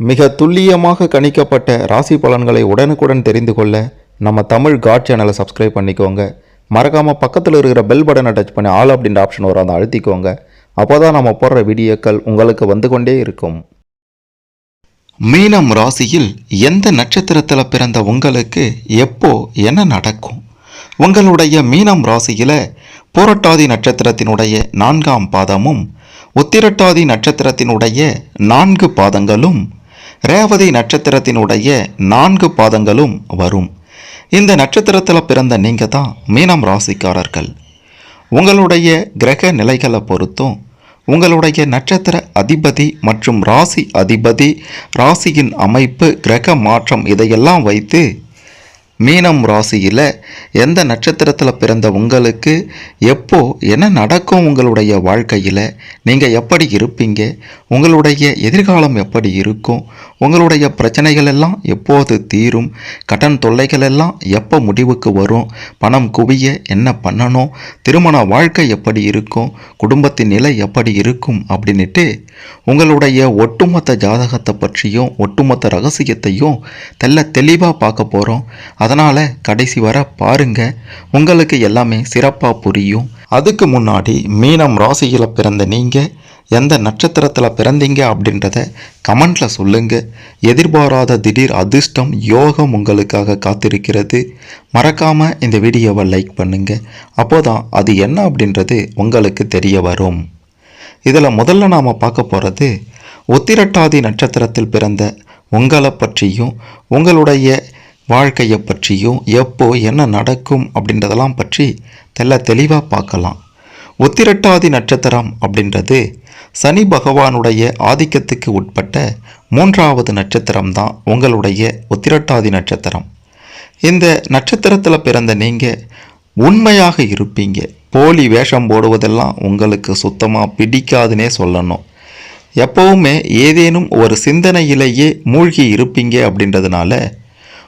மிக துல்லியமாக கணிக்கப்பட்ட ராசி பலன்களை உடனுக்குடன் தெரிந்து கொள்ள நம்ம தமிழ் காட் சேனலை சப்ஸ்கிரைப் பண்ணிக்கோங்க. மறக்காமல் பக்கத்தில் இருக்கிற பெல் பட்டனை டச் பண்ணி ஆல் அப்படின்ற ஆப்ஷன் வரும் அதை அழுத்திக்கோங்க. அப்போ தான் நம்ம போடுற வீடியோக்கள் உங்களுக்கு வந்து கொண்டே இருக்கும். மீனம் ராசியில் எந்த நட்சத்திரத்தில் பிறந்த உங்களுக்கு எப்போ என்ன நடக்கும்? உங்களுடைய மீனம் ராசியில் போரட்டாதி நட்சத்திரத்தினுடைய நான்காம் பாதமும் உத்திரட்டாதி நட்சத்திரத்தினுடைய நான்கு பாதங்களும் ரேவதி நட்சத்திரத்தினுடைய நான்கு பாதங்களும் வரும். இந்த நட்சத்திரத்தில் பிறந்த நீங்கள் தான் மீனம் ராசிக்காரர்கள். உங்களுடைய கிரக நிலைகளை பொறுத்தும் உங்களுடைய நட்சத்திர அதிபதி மற்றும் ராசி அதிபதி ராசியின் அமைப்பு கிரக மாற்றம் இதையெல்லாம் வைத்து மீனம் ராசியில் எந்த நட்சத்திரத்தில் பிறந்த உங்களுக்கு எப்போ என்ன நடக்கும் உங்களுடைய வாழ்க்கையில் நீங்கள் எப்படி இருப்பீங்க உங்களுடைய எதிர்காலம் எப்படி இருக்கும் உங்களுடைய பிரச்சனைகள் எல்லாம் எப்போது தீரும் கடன் தொல்லைகள் எல்லாம் எப்போ முடிவுக்கு வரும் பணம் குவிய என்ன பண்ணணும் திருமண வாழ்க்கை எப்படி இருக்கும் குடும்பத்தின் நிலை எப்படி இருக்கும் அப்படின்ட்டு உங்களுடைய ஒட்டுமொத்த ஜாதகத்தை பற்றியும் ஒட்டுமொத்த ரகசியத்தையும் தெல்ல தெளிவாக பார்க்க போகிறோம் அதனால் கடைசி வர பாருங்க. உங்களுக்கு எல்லாமே சிறப்பாக புரியும். அதுக்கு முன்னாடி மீனம் ராசியில் பிறந்த நீங்கள் எந்த நட்சத்திரத்தில் பிறந்தீங்க அப்படின்றத கமெண்ட்டில் சொல்லுங்கள் எதிர்பாராத திடீர் அதிர்ஷ்டம் யோகம் உங்களுக்காக காத்திருக்கிறது. மறக்காமல் இந்த வீடியோவை லைக் பண்ணுங்கள் அப்போதான் அது என்ன அப்படின்றது உங்களுக்கு தெரிய வரும். இதில் முதல்ல நாம் பார்க்க போகிறது உத்திரட்டாதி நட்சத்திரத்தில் பிறந்த உங்களை பற்றியும் உங்களுடைய வாழ்க்கையை பற்றியும் எப்போ என்ன நடக்கும் அப்படின்றதெல்லாம் பற்றி தெல்ல தெளிவாக பார்க்கலாம். உத்திரட்டாதி நட்சத்திரம் அப்படின்றது சனி பகவானுடைய ஆதிக்கத்துக்கு உட்பட்ட மூன்றாவது நட்சத்திரம் தான் உங்களுடைய உத்திரட்டாதி நட்சத்திரம். இந்த நட்சத்திரத்தில் பிறந்த நீங்கள் உண்மையாக இருப்பீங்க. போலி வேஷம் போடுவதெல்லாம் உங்களுக்கு சுத்தமாக பிடிக்காதுன்னே சொல்லணும். எப்போவுமே ஏதேனும் ஒரு சிந்தனையிலேயே மூழ்கி இருப்பீங்க அப்படின்றதுனால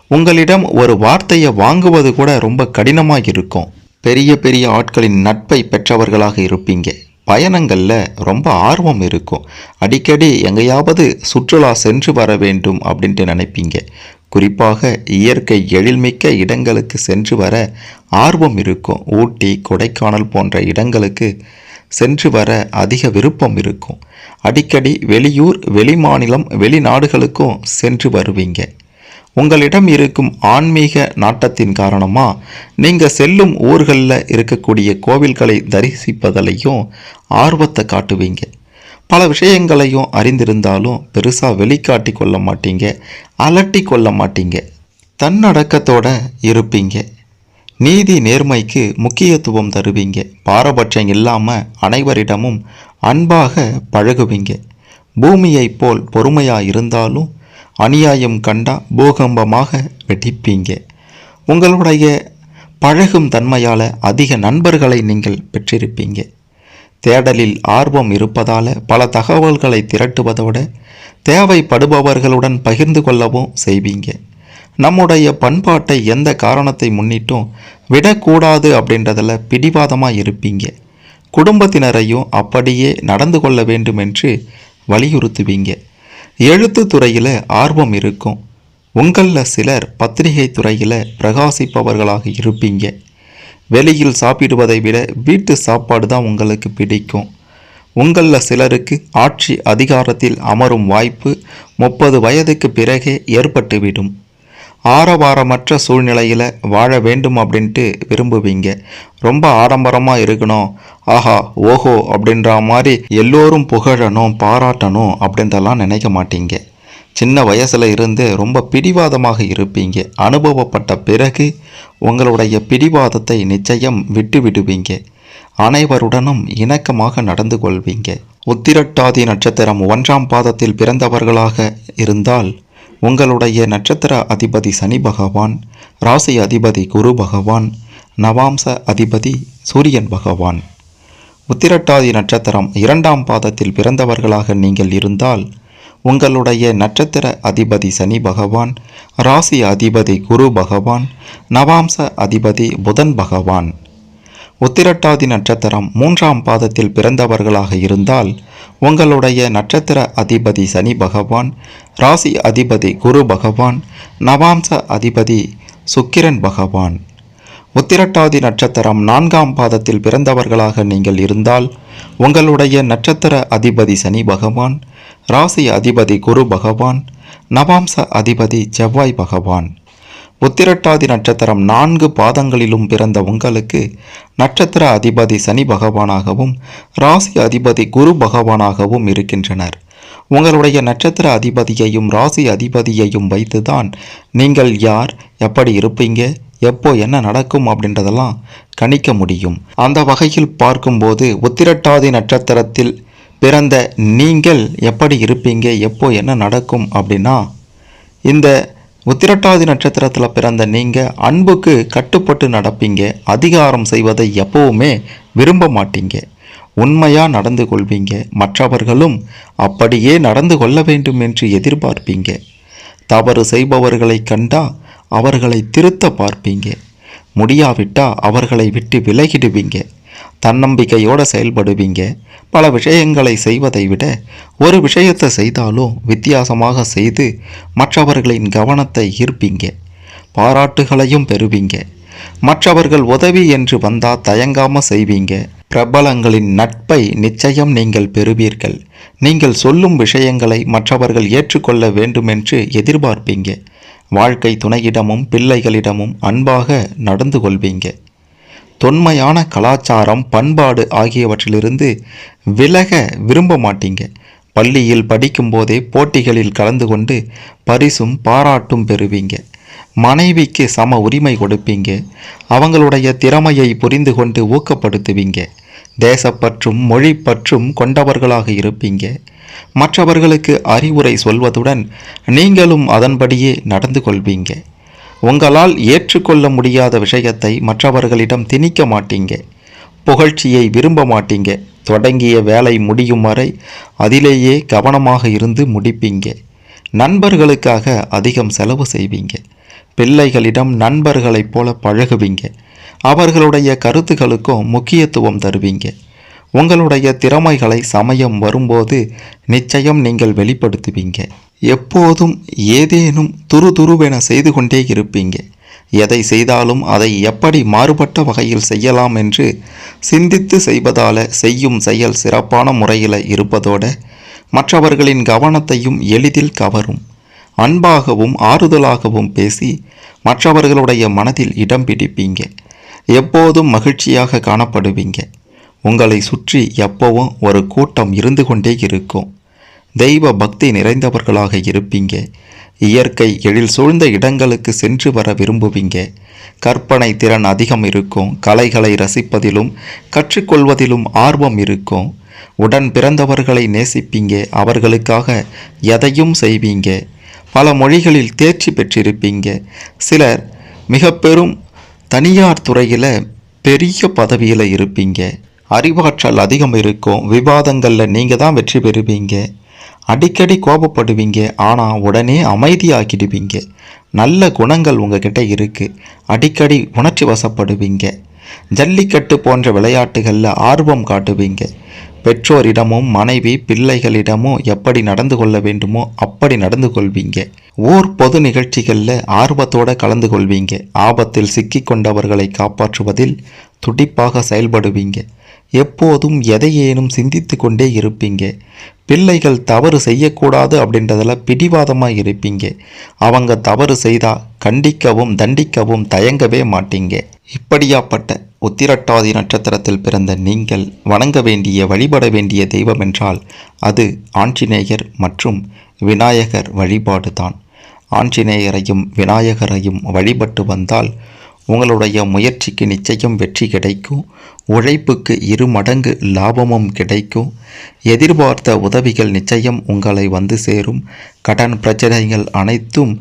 உங்களிடம் ஒரு வார்த்தையை வாங்குவது கூட ரொம்ப கடினமாக இருக்கும் பெரிய பெரிய ஆட்களின் நட்பை பெற்றவர்களாக இருப்பீங்க. பயணங்களில் ரொம்ப ஆர்வம் இருக்கும். அடிக்கடி எங்கேயாவது சுற்றுலா சென்று வர வேண்டும் அப்படின்ட்டு நினைப்பீங்க. குறிப்பாக இயற்கை எழில்மிக்க இடங்களுக்கு சென்று வர ஆர்வம் இருக்கும். ஊட்டி கொடைக்கானல் போன்ற இடங்களுக்கு சென்று வர அதிக விருப்பம் இருக்கும். அடிக்கடி வெளியூர் வெளிமாநிலம் வெளிநாடுகளுக்கும் சென்று வருவீங்க. உங்களிடம் இருக்கும் ஆன்மீக நாட்டத்தின் காரணமாக நீங்கள் செல்லும் ஊர்களில் இருக்கக்கூடிய கோவில்களை தரிசிப்பதிலையும் ஆர்வத்தை காட்டுவீங்க. பல விஷயங்களையும் அறிந்திருந்தாலும் பெருசாக வெளிக்காட்டி கொள்ள மாட்டீங்க அலட்டி கொள்ள மாட்டீங்க. தன்னடக்கத்தோட இருப்பீங்க. நீதி நேர்மைக்கு முக்கியத்துவம் தருவீங்க. பாரபட்சம் இல்லாமல் அனைவரிடமும் அன்பாக பழகுவீங்க. பூமியைப் போல் பொறுமையாக இருந்தாலும் அநியாயம் கண்டா பூகம்பமாக வெடிப்பீங்க. உங்களுடைய பழகும் தன்மையால் அதிக நண்பர்களை நீங்கள் பெற்றிருப்பீங்க. தேடலில் ஆர்வம் இருப்பதால் பல தகவல்களை திரட்டுவதோட தேவைப்படுபவர்களுடன் பகிர்ந்து கொள்ளவும் செய்வீங்க. நம்முடைய பண்பாட்டை எந்த காரணத்தை முன்னிட்டும் விடக்கூடாது அப்படின்றதில் பிடிவாதமாக இருப்பீங்க. குடும்பத்தினரையும் அப்படியே நடந்து கொள்ள வேண்டும் என்று வலியுறுத்துவீங்க. எழுத்து துறையில் ஆர்வம் இருக்கும். உங்களில் சிலர் பத்திரிகை துறையில் பிரகாசிப்பவர்களாக இருப்பீங்க. வெளியில் சாப்பிடுவதை விட வீட்டு சாப்பாடு தான் உங்களுக்கு பிடிக்கும். உங்களில் சிலருக்கு ஆட்சி அதிகாரத்தில் அமரும் வாய்ப்பு முப்பது வயதுக்கு பிறகே ஏற்பட்டுவிடும். ஆரவாரமற்ற சூழ்நிலையில் வாழ வேண்டும் அப்படின்ட்டு விரும்புவீங்க. ரொம்ப ஆடம்பரமாக இருக்கணும். ஆஹா ஓஹோ அப்படின்ற மாதிரி எல்லோரும் புகழணும் பாராட்டணும் அப்படின்றலாம் நினைக்க மாட்டீங்க. சின்ன வயசில் இருந்து ரொம்ப பிடிவாதமாக இருப்பீங்க. அனுபவப்பட்ட பிறகு உங்களுடைய பிடிவாதத்தை நிச்சயம் விட்டு விடுவீங்க. அனைவருடனும் இணக்கமாக நடந்து கொள்வீங்க. உத்திரட்டாதி நட்சத்திரம் ஒன்றாம் பாதத்தில் பிறந்தவர்களாக இருந்தால் உங்களுடைய நட்சத்திர அதிபதி சனி பகவான் ராசி அதிபதி குரு பகவான் நவாம்ச அதிபதி சூரியன் பகவான். உத்திரட்டாதி நட்சத்திரம் இரண்டாம் பாதத்தில் பிறந்தவர்களாக நீங்கள் இருந்தால் உங்களுடைய நட்சத்திர அதிபதி சனி பகவான் ராசி அதிபதி குரு பகவான் நவாம்ச அதிபதி புதன் பகவான். உத்திரட்டாதி நட்சத்திரம் மூன்றாம் பாதத்தில் பிறந்தவர்களாக இருந்தால் உங்களுடைய நட்சத்திர அதிபதி சனி பகவான் ராசி அதிபதி குரு பகவான் நவாம்ச அதிபதி சுக்கிரன் பகவான். உத்திரட்டாதி நட்சத்திரம் நான்காம் பாதத்தில் பிறந்தவர்களாக நீங்கள் இருந்தால் உங்களுடைய நட்சத்திர அதிபதி சனி பகவான் ராசி அதிபதி குரு பகவான் நவாம்ச அதிபதி செவ்வாய் பகவான். உத்திரட்டாதி நட்சத்திரம் நான்கு பாதங்களிலும் பிறந்த உங்களுக்கு நட்சத்திர அதிபதி சனி பகவானாகவும் ராசி அதிபதி குரு பகவானாகவும் இருக்கின்றனர். உங்களுடைய நட்சத்திர அதிபதியையும் ராசி அதிபதியையும் வைத்துதான் நீங்கள் யார் எப்படி இருப்பீங்க எப்போ என்ன நடக்கும் அப்படின்றதெல்லாம் கணிக்க முடியும். அந்த வகையில் பார்க்கும்போது உத்திரட்டாதி நட்சத்திரத்தில் பிறந்த நீங்கள் எப்படி இருப்பீங்க எப்போ என்ன நடக்கும் அப்படின்னா இந்த உத்திரட்டாதி நட்சத்திரத்தில் பிறந்த நீங்கள் அன்புக்கு கட்டுப்பட்டு நடப்பீங்க அதிகாரம் செய்வதை எப்பவுமே விரும்ப மாட்டீங்க. உண்மையாக நடந்து கொள்வீங்க. மற்றவர்களும் அப்படியே நடந்து கொள்ள வேண்டும் என்று எதிர்பார்ப்பீங்க. தவறு செய்பவர்களை கண்டா அவர்களை திருத்த பார்ப்பீங்க. முடியாவிட்டா அவர்களை விட்டு விலகிடுவீங்க. தன்னம்பிக்கையோடு செயல்படுவீங்க. பல விஷயங்களை செய்வதை விட ஒரு விஷயத்தை செய்தாலும் வித்தியாசமாக செய்து மற்றவர்களின் கவனத்தை ஈர்ப்பீங்க. பாராட்டுகளையும் பெறுவீங்க. மற்றவர்கள் உதவி என்று வந்தால் தயங்காமல் செய்வீங்க. பிரபலங்களின் நட்பை நிச்சயம் நீங்கள் பெறுவீர்கள். நீங்கள் சொல்லும் விஷயங்களை மற்றவர்கள் ஏற்றுக்கொள்ள வேண்டுமென்று எதிர்பார்ப்பீங்க. வாழ்க்கை துணையிடமும் பிள்ளைகளிடமும் அன்பாக நடந்து கொள்வீங்க. தொன்மையான கலாச்சாரம் பண்பாடு ஆகியவற்றிலிருந்து விலக விரும்ப மாட்டீங்க. பள்ளியில் படிக்கும்போதே போட்டிகளில் கலந்து கொண்டு பரிசும் பாராட்டும் பெறுவீங்க. மனைவிக்கு சம உரிமை கொடுப்பீங்க. அவங்களுடைய திறமையை புரிந்து கொண்டு ஊக்கப்படுத்துவீங்க. தேசப்பற்றும் மொழிப்பற்றும் கொண்டவர்களாக இருப்பீங்க. மற்றவர்களுக்கு அறிவுரை சொல்வதுடன் நீங்களும் அதன்படியே நடந்து கொள்வீங்க. உங்களால் ஏற்றுக்கொள்ள முடியாத விஷயத்தை மற்றவர்களிடம் திணிக்க மாட்டீங்க. புகழ்ச்சியை விரும்ப மாட்டீங்க. தொடங்கிய வேலை முடியும் வரை அதிலேயே கவனமாக இருந்து முடிப்பீங்க. நண்பர்களுக்காக அதிகம் செலவு செய்வீங்க. பிள்ளைகளிடம் நண்பர்களைப் போல பழகுவீங்க. அவர்களுடைய கருத்துகளுக்கும் முக்கியத்துவம் தருவீங்க. உங்களுடைய திறமைகளை சமயம் வரும்போது நிச்சயம் நீங்கள் வெளிப்படுத்துவீங்க. எப்போதும் ஏதேனும் துருதுருவென செய்து கொண்டே இருப்பீங்க. எதை செய்தாலும் அதை எப்படி மாறுபட்ட வகையில் செய்யலாம் என்று சிந்தித்து செய்வதால செய்யும் செயல் சிறப்பான முறையில் இருப்பதோடு மற்றவர்களின் கவனத்தையும் எளிதில் கவரும். அன்பாகவும் ஆறுதலாகவும் பேசி மற்றவர்களுடைய மனதில் இடம் பிடிப்பீங்க. எப்போதும் மகிழ்ச்சியாக காணப்படுவீங்க. உங்களை சுற்றி எப்பவும் ஒரு கூட்டம் இருந்து கொண்டே இருக்கும். தெய்வ பக்தி நிறைந்தவர்களாக இருப்பீங்க. இயற்கை எழில் சூழ்ந்த இடங்களுக்கு சென்று வர விரும்புவீங்க. கற்பனை திறன் அதிகம் இருக்கும். கலைகளை ரசிப்பதிலும் கற்றுக்கொள்வதிலும் ஆர்வம் இருக்கும். உடன் பிறந்தவர்களை நேசிப்பீங்க. அவர்களுக்காக எதையும் செய்வீங்க. பல மொழிகளில் தேர்ச்சி பெற்றிருப்பீங்க. சிலர் மிக பெரும் தனியார் துறையில் பெரிய பதவியில் இருப்பீங்க. அறிவாற்றல் அதிகம் இருக்கும். விவாதங்களில் நீங்கள் தான் வெற்றி பெறுவீங்க. அடிக்கடி கோபப்படுவீங்க. ஆனால் உடனே அமைதியாக்கிடுவீங்க நல்ல குணங்கள் உங்ககிட்ட இருக்குது அடிக்கடி உணர்ச்சி வசப்படுவீங்க. ஜல்லிக்கட்டு போன்ற விளையாட்டுகளில் ஆர்வம் காட்டுவீங்க. பெற்றோரிடமும் மனைவி பிள்ளைகளிடமும் எப்படி நடந்து கொள்ள வேண்டுமோ அப்படி நடந்து கொள்வீங்க. ஊர் பொது நிகழ்ச்சிகளில் ஆர்வத்தோடு கலந்து கொள்வீங்க. ஆபத்தில் சிக்கிக்கொண்டவர்களை காப்பாற்றுவதில் துடிப்பாக செயல்படுவீங்க. எப்போதும் எதையேனும் சிந்தித்து கொண்டே இருப்பீங்க. பிள்ளைகள் தவறு செய்யக்கூடாது அப்படின்றதில் பிடிவாதமாக இருப்பீங்க. அவங்க தவறு செய்தால் கண்டிக்கவும் தண்டிக்கவும் தயங்கவே மாட்டீங்க. இப்படியாப்பட்ட உத்திரட்டாதி நட்சத்திரத்தில் பிறந்த நீங்கள் வணங்க வேண்டிய வழிபட வேண்டிய தெய்வம் என்றால் அது ஆஞ்சநேயர் மற்றும் விநாயகர் வழிபாடுதான். ஆஞ்சநேயரையும் விநாயகரையும் வழிபட்டு வந்தால் உங்களுடைய முயற்சிக்கு நிச்சயம் வெற்றி கிடைக்கும். உழைப்புக்கு இரு மடங்கு லாபமும் கிடைக்கும். எதிர்பார்த்த உதவிகள் நிச்சயம் உங்களை வந்து சேரும். கடன் பிரச்சனைகள் அனைத்தும்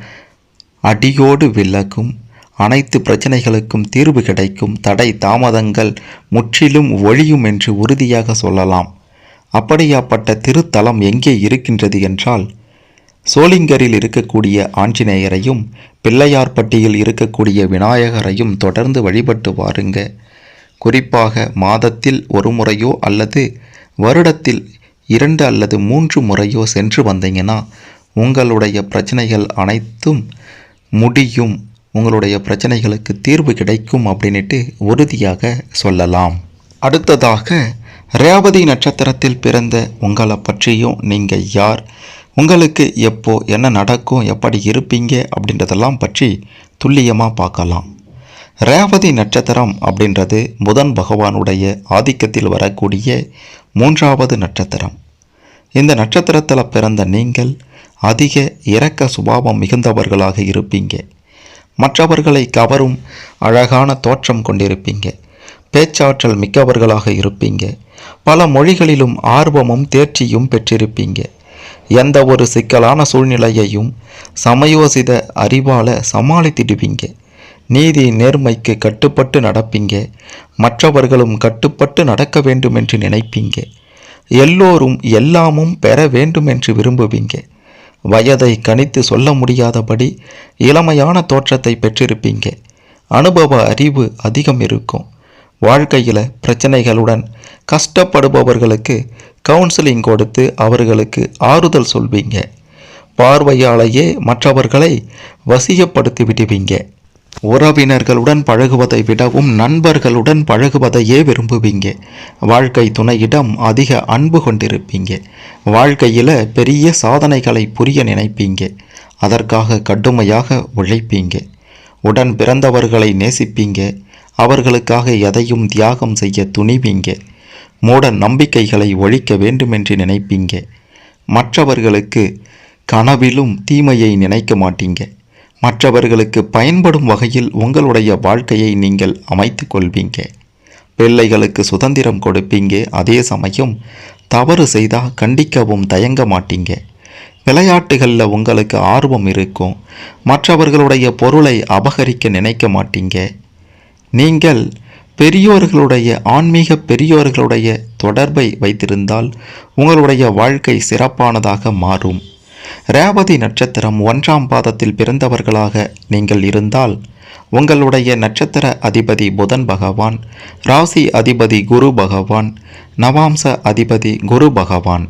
அடியோடு விலகும். அனைத்து பிரச்சனைகளுக்கும் தீர்வு கிடைக்கும். தடை தாமதங்கள் முற்றிலும் ஒழியும் என்று உறுதியாக சொல்லலாம். அப்படியாப்பட்ட திருத்தலம் எங்கே இருக்கின்றது என்றால் சோளிங்கரில் இருக்கக்கூடிய ஆஞ்சநேயரையும் பிள்ளையார்பட்டியில் இருக்கக்கூடிய விநாயகரையும் தொடர்ந்து வழிபட்டு வாருங்க. குறிப்பாக மாதத்தில் ஒரு முறையோ அல்லது வருடத்தில் இரண்டு அல்லது மூன்று முறையோ சென்று வந்தீங்கன்னா உங்களுடைய பிரச்சனைகள் அனைத்தும் முடியும். உங்களுடைய பிரச்சனைகளுக்கு தீர்வு கிடைக்கும் அப்படின்ட்டு உறுதியாக சொல்லலாம். அடுத்ததாக ரேவதி நட்சத்திரத்தில் பிறந்த உங்களை பற்றியும் நீங்கள் யார்? உங்களுக்கு எப்போ என்ன நடக்கும் எப்படி இருப்பீங்க அப்படின்றதெல்லாம் பற்றி துல்லியமாக பார்க்கலாம். ரேவதி நட்சத்திரம் அப்படின்றது புதன் பகவானுடைய ஆதிக்கத்தில் வரக்கூடிய மூன்றாவது நட்சத்திரம். இந்த நட்சத்திரத்தில் பிறந்த நீங்கள் அதிக இரக்க சுபாவம் மிகுந்தவர்களாக இருப்பீங்க. மற்றவர்களை கவரும் அழகான தோற்றம் கொண்டிருப்பீங்க. பேச்சாற்றல் மிக்கவர்களாக இருப்பீங்க. பல மொழிகளிலும் ஆர்வமும் தேர்ச்சியும் பெற்றிருப்பீங்க. எந்த ஒரு சிக்கலான சூழ்நிலையையும் சமயோசித அறிவால் சமாளித்திடுவீங்க. நீதி நேர்மைக்கு கட்டுப்பட்டு நடப்பீங்க. மற்றவர்களும் கட்டுப்பட்டு நடக்க வேண்டும் என்று நினைப்பீங்க. எல்லோரும் எல்லாமும் பெற வேண்டும் என்று விரும்புவீங்க. வயதை கணித்து சொல்ல முடியாதபடி இளமையான தோற்றத்தை பெற்றிருப்பீங்க. அனுபவ அறிவு அதிகம் இருக்கும். வாழ்க்கையில் பிரச்சனைகளுடன் கஷ்டப்படுபவர்களுக்கு கவுன்சிலிங் கொடுத்து அவர்களுக்கு ஆறுதல் சொல்வீங்க. பார்வையாலேயே மற்றவர்களை வசியப்படுத்தி விடுவீங்க உறவினர்களுடன் பழகுவதை விடவும் நண்பர்களுடன் பழகுவதையே விரும்புவீங்க. வாழ்க்கை துணையிடம் அதிக அன்பு கொண்டிருப்பீங்க. வாழ்க்கையில் பெரிய சாதனைகளை புரிய நினைப்பீங்க. அதற்காக கடுமையாக உழைப்பீங்க. உடன் பிறந்தவர்களை நேசிப்பீங்க. அவர்களுக்காக எதையும் தியாகம் செய்ய துணிவீங்க. மூட நம்பிக்கைகளை ஒழிக்க வேண்டுமென்று நினைப்பீங்க. மற்றவர்களுக்கு கனவிலும் தீமையை நினைக்க மாட்டீங்க. மற்றவர்களுக்கு பயன்படும் வகையில் உங்களுடைய வாழ்க்கையை நீங்கள் அமைத்து கொள்வீங்க. பிள்ளைகளுக்கு சுதந்திரம் கொடுப்பீங்க. அதே சமயம் தவறு செய்தால் கண்டிக்கவும் தயங்க மாட்டீங்க. விளையாட்டுகளில் உங்களுக்கு ஆர்வம் இருக்கும். மற்றவர்களுடைய பொருளை அபகரிக்க நினைக்க மாட்டீங்க. நீங்கள் பெரியோர்களுடைய ஆன்மீக பெரியோர்களுடைய தொடர்பை வைத்திருந்தால் உங்களுடைய வாழ்க்கை சிறப்பானதாக மாறும். ரேவதி நட்சத்திரம் ஒன்றாம் பாதத்தில் பிறந்தவர்களாக நீங்கள் இருந்தால் உங்களுடைய நட்சத்திர அதிபதி புதன் பகவான் ராசி அதிபதி குரு பகவான் நவாம்ச அதிபதி குரு பகவான்.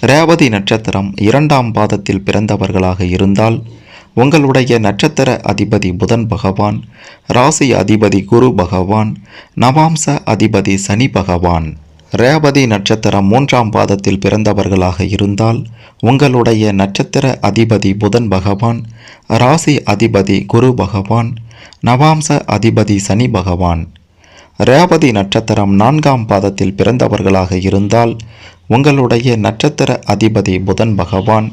ரேவதி நட்சத்திரம் இரண்டாம் பாதத்தில் பிறந்தவர்களாக இருந்தால் உங்களுடைய நட்சத்திர அதிபதி புதன் பகவான் ராசி அதிபதி குரு பகவான் நவாம்ச அதிபதி சனி பகவான். ரேவதி நட்சத்திரம் மூன்றாம் பாதத்தில் பிறந்தவர்களாக இருந்தால் உங்களுடைய நட்சத்திர அதிபதி புதன் பகவான் ராசி அதிபதி குரு பகவான் நவாம்ச அதிபதி சனி பகவான். ரேவதி நட்சத்திரம் நான்காம் பாதத்தில் பிறந்தவர்களாக இருந்தால் உங்களுடைய நட்சத்திர அதிபதி புதன் பகவான்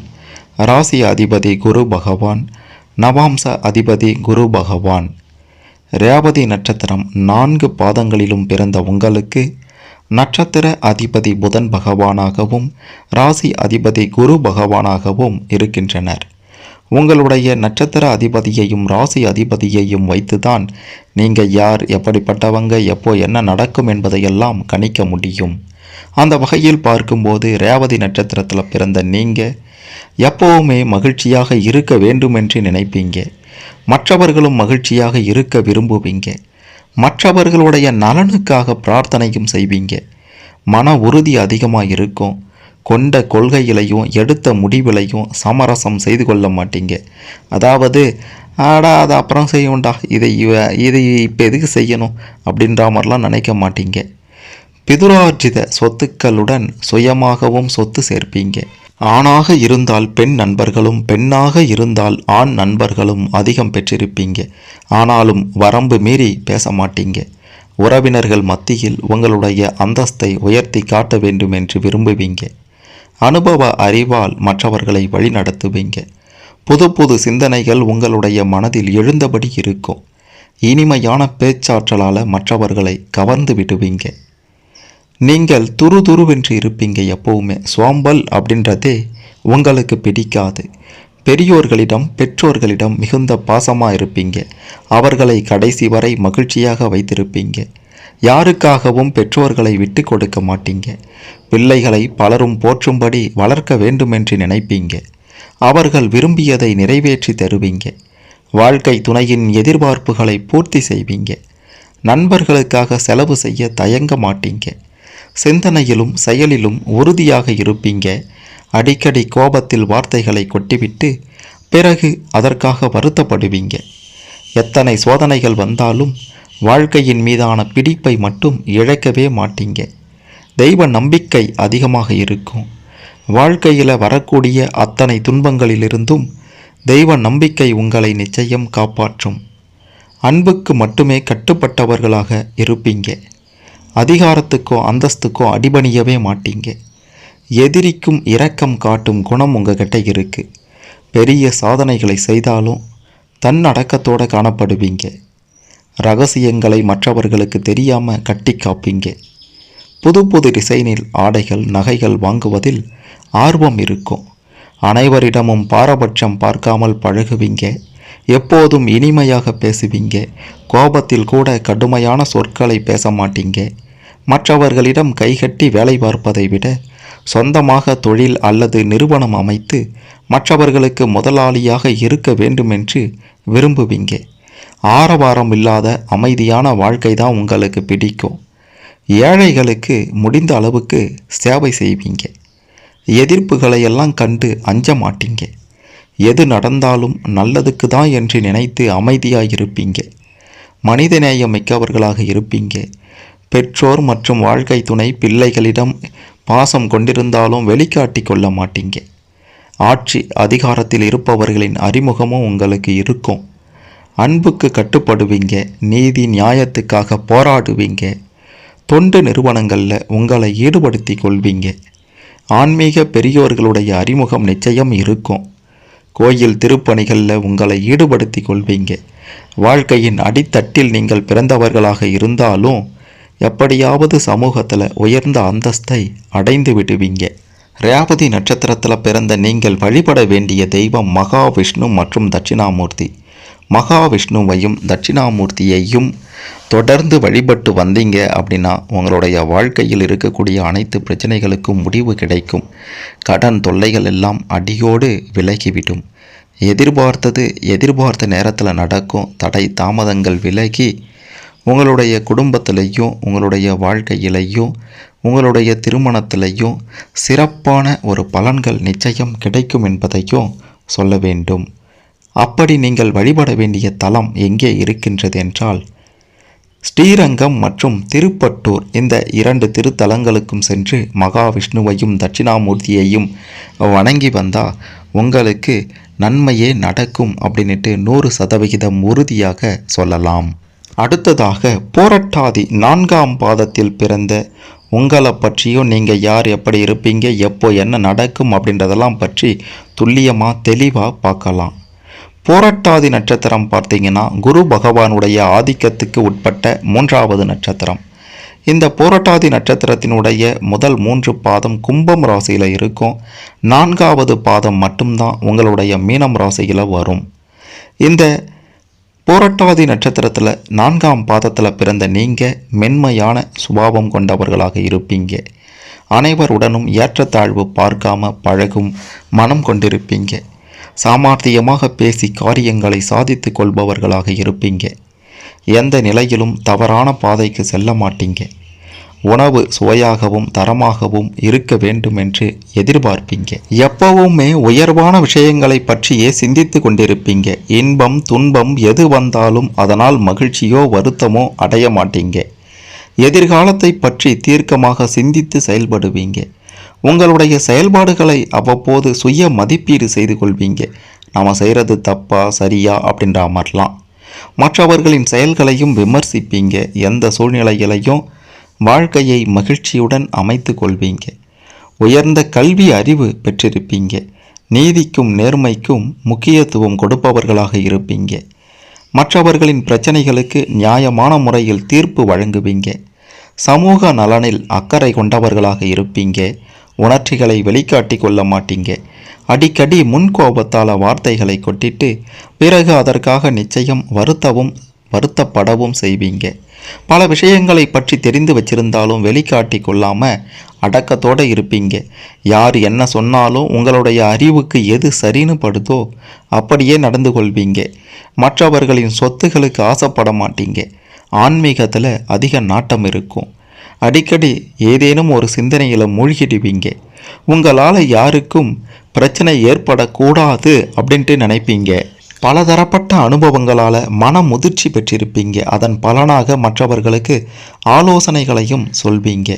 ராசி அதிபதி குரு பகவான் நவாம்ச அதிபதி குரு பகவான். ரேவதி நட்சத்திரம் நான்கு பாதங்களிலும் பிறந்த உங்களுக்கு நட்சத்திர அதிபதி புதன் பகவானாகவும் ராசி அதிபதி குரு பகவானாகவும் இருக்கின்றனர். உங்களுடைய நட்சத்திர அதிபதியையும் ராசி அதிபதியையும் வைத்துதான் நீங்கள் யார் எப்படிப்பட்டவங்க எப்போ என்ன நடக்கும் என்பதையெல்லாம் கணிக்க முடியும். அந்த வகையில் பார்க்கும்போது ரேவதி நட்சத்திரத்தில் பிறந்த நீங்கள் எப்போவுமே மகிழ்ச்சியாக இருக்க வேண்டும் என்று நினைப்பீங்க. மற்றவர்களும் மகிழ்ச்சியாக இருக்க விரும்புவீங்க. மற்றவர்களுடைய நலனுக்காக பிரார்த்தனையும் செய்வீங்க. மன உறுதி அதிகமாக இருக்கும். கொண்ட கொள்கையிலையும் எடுத்த முடிவிலையும் சமரசம் செய்து கொள்ள மாட்டீங்க. அதாவது ஆடா அதை அப்புறம் செய்யும்டா இதை இவ- இதை இப்போ எதுக்கு செய்யணும்? அப்படின்ற மாதிரிலாம் நினைக்க மாட்டீங்க. பிதுரார்ஜித சொத்துக்களுடன் சுயமாகவும் சொத்து சேர்ப்பீங்க. ஆணாக இருந்தால் பெண் நண்பர்களும் பெண்ணாக இருந்தால் ஆண் நண்பர்களும் அதிகம் பெற்றிருப்பீங்க. ஆனாலும் வரம்பு மீறி பேச மாட்டீங்க. உறவினர்கள் மத்தியில் உங்களுடைய அந்தஸ்தை உயர்த்தி காட்ட வேண்டும் என்று விரும்புவீங்க. அனுபவ அறிவால் மற்றவர்களை வழிநடத்துவீங்க. புது புது சிந்தனைகள் உங்களுடைய மனதில் எழுந்தபடி இருக்கும். இனிமையான பேச்சாற்றலால் மற்றவர்களை கவர்ந்து விடுவீங்க. நீங்கள் துரு துருவென்று இருப்பீங்க எப்போவுமே. சோம்பல் அப்படின்றதே உங்களுக்கு பிடிக்காது. பெரியோர்களிடம் பெற்றோர்களிடம் மிகுந்த பாசமாக இருப்பீங்க. அவர்களை கடைசி வரை மகிழ்ச்சியாக வைத்திருப்பீங்க. யாருக்காகவும் பெற்றோர்களை விட்டு கொடுக்க மாட்டீங்க. பிள்ளைகளை பலரும் போற்றும்படி வளர்க்க வேண்டுமென்று நினைப்பீங்க. அவர்கள் விரும்பியதை நிறைவேற்றி தருவீங்க. வாழ்க்கை துணையின் எதிர்பார்ப்புகளை பூர்த்தி செய்வீங்க. நண்பர்களுக்காக செலவு செய்ய தயங்க மாட்டீங்க. சிந்தனையிலும் செயலிலும் உறுதியாக இருப்பீங்க. அடிக்கடி கோபத்தில் வார்த்தைகளை கொட்டிவிட்டு பிறகு அதற்காக வருத்தப்படுவீங்க. எத்தனை சோதனைகள் வந்தாலும் வாழ்க்கையின் மீதான பிடிப்பை மட்டும் இழக்கவே மாட்டீங்க. தெய்வ நம்பிக்கை அதிகமாக இருக்கும். வாழ்க்கையில் வரக்கூடிய அத்தனை துன்பங்களிலிருந்தும் தெய்வ நம்பிக்கை உங்களை நிச்சயம் காப்பாற்றும். அன்புக்கு மட்டுமே கட்டுப்பட்டவர்களாக இருப்பீங்க. அதிகாரத்துக்கோ அந்தஸ்துக்கோ அடிபணியவே மாட்டீங்க. எதிரிக்கும் இரக்கம் காட்டும் குணம் உங்ககிட்ட இருக்கு. பெரிய சாதனைகளை செய்தாலும் தன்னடக்கத்தோட காணப்படுவீங்க. ரகசியங்களை மற்றவர்களுக்கு தெரியாமல் கட்டி காப்பீங்க. புது புது டிசைனில் ஆடைகள் நகைகள் வாங்குவதில் ஆர்வம் இருக்கும். அனைவரிடமும் பாரபட்சம் பார்க்காமல் பழகுவீங்க. எப்போதும் இனிமையாக பேசுவீங்க. கோபத்தில் கூட கடுமையான சொற்களை பேச மாட்டீங்க. மற்றவர்களிடம் கைகட்டி வேலை பார்ப்பதை விட சொந்தமாக தொழில் அல்லது நிறுவனம் அமைத்து மற்றவர்களுக்கு முதலாளியாக இருக்க வேண்டுமென்று விரும்புவீங்க. ஆரவாரம் இல்லாத அமைதியான வாழ்க்கை தான் உங்களுக்கு பிடிக்கும். ஏழைகளுக்கு முடிந்த அளவுக்கு சேவை செய்வீங்க. எதிர்ப்புகளை எல்லாம் கண்டு அஞ்ச மாட்டீங்க. எது நடந்தாலும் நல்லதுக்கு தான் என்று நினைத்து அமைதியாக இருப்பீங்க. மனிதநேயம் மிக்கவர்களாக இருப்பீங்க. பெற்றோர் மற்றும் வாழ்க்கை துணை பிள்ளைகளிடம் பாசம் கொண்டிருந்தாலும் வெளிக்காட்டி கொள்ள மாட்டீங்க. ஆட்சி அதிகாரத்தில் இருப்பவர்களின் அறிமுகமும் உங்களுக்கு இருக்கும். அன்புக்கு கட்டுப்படுவீங்க நீதி நியாயத்துக்காக போராடுவீங்க. தொண்டு நிறுவனங்களில் உங்களை ஈடுபடுத்தி கொள்வீங்க. ஆன்மீக பெரியோர்களுடைய அறிமுகம் நிச்சயம் இருக்கும். கோயில் திருப்பணிகளில் உங்களை ஈடுபடுத்தி கொள்வீங்க. வாழ்க்கையின் அடித்தட்டில் நீங்கள் பிறந்தவர்களாக இருந்தாலும் எப்படியாவது சமூகத்தில் உயர்ந்த அந்தஸ்தை அடைந்து விடுவீங்க. ரேவதி நட்சத்திரத்தில் பிறந்த நீங்கள் வழிபட வேண்டிய தெய்வம் மகாவிஷ்ணு மற்றும் தட்சிணாமூர்த்தி. மகாவிஷ்ணுவையும் தட்சிணாமூர்த்தியையும் தொடர்ந்து வழிபட்டு வந்தீங்க அப்படின்னா உங்களுடைய வாழ்க்கையில் இருக்கக்கூடிய அனைத்து பிரச்சனைகளுக்கும் முடிவு கிடைக்கும். கடன் தொல்லைகள் எல்லாம் அடியோடு விலகிவிடும். எதிர்பார்த்தது எதிர்பார்த்த நேரத்தில் நடக்கும் தடை தாமதங்கள் விலகி உங்களுடைய குடும்பத்திலையும் உங்களுடைய வாழ்க்கையிலையும் உங்களுடைய திருமணத்திலையும் சிறப்பான ஒரு பலன்கள் நிச்சயம் கிடைக்கும் என்பதையும் சொல்ல வேண்டும். அப்படி நீங்கள் வழிபட வேண்டிய தலம் எங்கே இருக்கின்றது என்றால் ஸ்ரீரங்கம் மற்றும் திருப்பட்டூர் இந்த இரண்டு திருத்தலங்களுக்கும் சென்று மகாவிஷ்ணுவையும் தட்சிணாமூர்த்தியையும் வணங்கி வந்தால் உங்களுக்கு நன்மையே நடக்கும் அப்படின்ட்டு நூறு சதவிகிதம் உறுதியாக சொல்லலாம். அடுத்ததாக போரட்டாதி நான்காம் பாதத்தில் பிறந்த உங்களை பற்றியும் நீங்கள் யார் எப்படி இருப்பீங்க எப்போ என்ன நடக்கும் அப்படின்றதெல்லாம் பற்றி துல்லியமாக தெளிவாக பார்க்கலாம். போரட்டாதி நட்சத்திரம் பார்த்தீங்கன்னா குரு பகவானுடைய ஆதிக்கத்துக்கு உட்பட்ட மூன்றாவது நட்சத்திரம். இந்த போரட்டாதி நட்சத்திரத்தினுடைய முதல் மூன்று பாதம் கும்பம் ராசியில் இருக்கும். நான்காவது பாதம் மட்டும்தான் உங்களுடைய மீனம் ராசியில் வரும். இந்த போரட்டாதி நட்சத்திரத்தில் நான்காம் பாதத்தில் பிறந்த நீங்கள் மென்மையான சுபாவம் கொண்டவர்களாக இருப்பீங்க. அனைவருடனும் ஏற்றத்தாழ்வு பார்க்காம பழகும் மனம் கொண்டிருப்பீங்க. சாமர்த்தியமாக பேசி காரியங்களை சாதித்து கொள்பவர்களாக இருப்பீங்க. எந்த நிலையிலும் தவறான பாதைக்கு செல்ல மாட்டீங்க. உணவு சுவையாகவும் தரமாகவும் இருக்க வேண்டும் என்று எதிர்பார்ப்பீங்க. எப்பவுமே உயர்வான விஷயங்களை பற்றியே சிந்தித்து கொண்டிருப்பீங்க. இன்பம் துன்பம் எது வந்தாலும் அதனால் மகிழ்ச்சியோ வருத்தமோ அடைய மாட்டீங்க. எதிர்காலத்தை பற்றி தீர்க்கமாக சிந்தித்து செயல்படுவீங்க. உங்களுடைய செயல்பாடுகளை அவ்வப்போது சுய மதிப்பீடு செய்து கொள்வீங்க. நாம் செய்கிறது தப்பா சரியா அப்படின்ற மாதிரிலாம். மற்றவர்களின் செயல்களையும் விமர்சிப்பீங்க. எந்த சூழ்நிலைகளையும் வாழ்க்கையை மகிழ்ச்சியுடன் அமைத்து கொள்வீங்க. உயர்ந்த கல்வி அறிவு பெற்றிருப்பீங்க. நீதிக்கும் நேர்மைக்கும் முக்கியத்துவம் கொடுப்பவர்களாக இருப்பீங்க. மற்றவர்களின் பிரச்சனைகளுக்கு நியாயமான முறையில் தீர்ப்பு வழங்குவீங்க. சமூக நலனில் அக்கறை கொண்டவர்களாக இருப்பீங்க. உணர்ச்சிகளை வெளிக்காட்டி கொள்ள மாட்டீங்க. அடிக்கடி முன்கோபத்தால் வார்த்தைகளை கொட்டிட்டு பிறகு அதற்காக நிச்சயம் வருத்தவும் வருத்தப்படவும் செய்வீங்க. பல விஷயங்களை பற்றி தெரிந்து வச்சிருந்தாலும் வெளிக்காட்டி கொள்ளாமல் அடக்கத்தோடு இருப்பீங்க. யார் என்ன சொன்னாலும் உங்களுடைய அறிவுக்கு எது சரின்னு படுதோ அப்படியே நடந்து கொள்வீங்க. மற்றவர்களின் சொத்துகளுக்கு ஆசைப்பட மாட்டீங்க. ஆன்மீகத்தில் அதிக நாட்டம் இருக்கும். அடிக்கடி ஏதேனும் ஒரு சிந்தனையில் மூழ்கிடுவீங்க. உங்களால் யாருக்கும் பிரச்சனை ஏற்படக்கூடாது அப்படின்ட்டு நினைப்பீங்க. பலதரப்பட்ட அனுபவங்களால் மன முதிர்ச்சி பெற்றிருப்பீங்க. அதன் பலனாக மற்றவர்களுக்கு ஆலோசனைகளையும் சொல்வீங்க.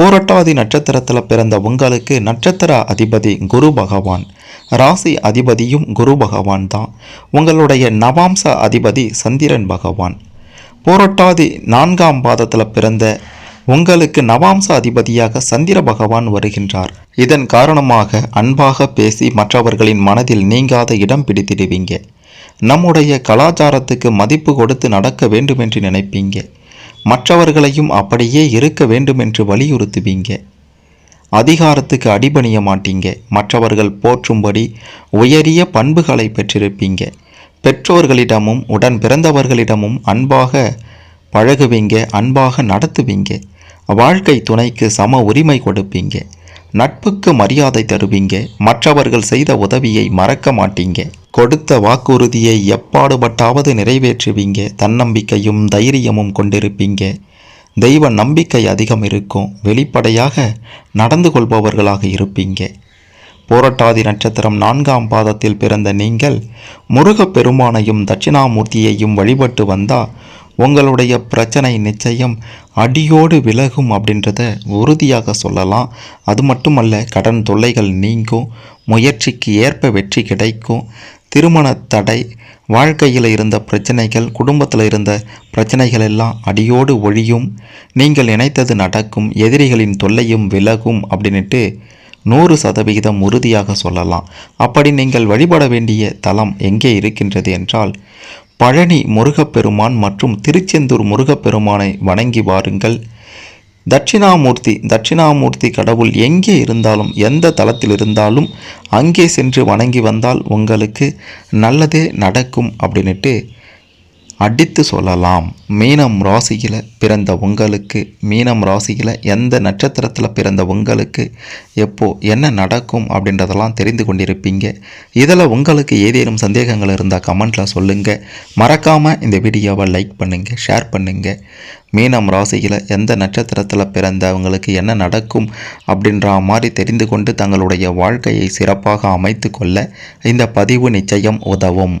போரட்டாதி நட்சத்திரத்தில் பிறந்த உங்களுக்கு நட்சத்திர அதிபதி குரு பகவான். ராசி அதிபதியும் குரு பகவான் தான். உங்களுடைய நவாம்ச அதிபதி சந்திரன் பகவான். போரட்டாதி நான்காம் பாதத்தில் பிறந்த உங்களுக்கு நவாம்ச அதிபதியாக சந்திர பகவான் வருகின்றார். இதன் காரணமாக அன்பாக பேசி மற்றவர்களின் மனதில் நீங்காத இடம் பிடித்திடுவீங்க. நம்முடைய கலாச்சாரத்துக்கு மதிப்பு கொடுத்து நடக்க வேண்டும் என்று நினைப்பீங்க. மற்றவர்களையும் அப்படியே இருக்க வேண்டும் என்று வலியுறுத்துவீங்க. அதிகாரத்துக்கு அடிபணிய மாட்டீங்க. மற்றவர்கள் போற்றும்படி உயரிய பண்புகளை பெற்றிருப்பீங்க. பெற்றோர்களிடமும் உடன் பிறந்தவர்களிடமும் அன்பாக பழகுவீங்க அன்பாக நடத்துவீங்க. வாழ்க்கை துணைக்கு சம உரிமை கொடுப்பீங்க. நட்புக்கு மரியாதை தருவீங்க. மற்றவர்கள் செய்த உதவியை மறக்க மாட்டீங்க. கொடுத்த வாக்குறுதியை எப்பாடுபட்டாவது நிறைவேற்றுவீங்க. தன்னம்பிக்கையும் தைரியமும் கொண்டிருப்பீங்க. தெய்வ நம்பிக்கை அதிகம் இருக்கும். வெளிப்படையாக நடந்து கொள்பவர்களாக இருப்பீங்க. போரட்டாதி நட்சத்திரம் நான்காம் பாதத்தில் பிறந்த நீங்கள் முருகப்பெருமானையும் தட்சிணாமூர்த்தியையும் வழிபட்டு வந்தால் உங்களுடைய பிரச்சனை நிச்சயம் அடியோடு விலகும் அப்படின்றத உறுதியாக சொல்லலாம். அது மட்டுமல்ல கடன் தொல்லைகள் நீங்கும் முயற்சிக்கு ஏற்ப வெற்றி கிடைக்கும் திருமண தடை வாழ்க்கையில் இருந்த பிரச்சனைகள் குடும்பத்தில் இருந்த பிரச்சனைகள் எல்லாம் அடியோடு ஒழியும். நீங்கள் நினைத்தது நடக்கும் எதிரிகளின் தொல்லையும் விலகும் அப்படின்ட்டு நூறு சதவிகிதம் உறுதியாக சொல்லலாம். அப்படி நீங்கள் வழிபட வேண்டிய தலம் எங்கே இருக்கின்றது என்றால் பழனி முருகப்பெருமான் மற்றும் திருச்செந்தூர் முருகப்பெருமானை வணங்கி வாருங்கள். தட்சிணாமூர்த்தி தட்சிணாமூர்த்தி கடவுள் எங்கே இருந்தாலும் எந்த தளத்தில் இருந்தாலும் அங்கே சென்று வணங்கி வந்தால் உங்களுக்கு நல்லதே நடக்கும் அப்படின்ட்டு அடித்து சொல்லலாம். மீனம் ராசியில் பிறந்த உங்களுக்கு மீனம் ராசியில் எந்த நட்சத்திரத்தில் பிறந்த உங்களுக்கு எப்போ என்ன நடக்கும் அப்படின்றதெல்லாம் தெரிந்து கொண்டிருப்பீங்க. இதில் உங்களுக்கு ஏதேனும் சந்தேகங்கள் இருந்தால் கமெண்ட்டில் சொல்லுங்கள் மறக்காமல் இந்த வீடியோவை லைக் பண்ணுங்கள் ஷேர் பண்ணுங்கள் மீனம் ராசியில் எந்த நட்சத்திரத்தில் பிறந்தவங்களுக்கு என்ன நடக்கும் அப்படின்ற மாதிரி தெரிந்து கொண்டு தங்களுடைய வாழ்க்கையை சிறப்பாக அமைத்து கொள்ள இந்த பதிவு நிச்சயம் உதவும்.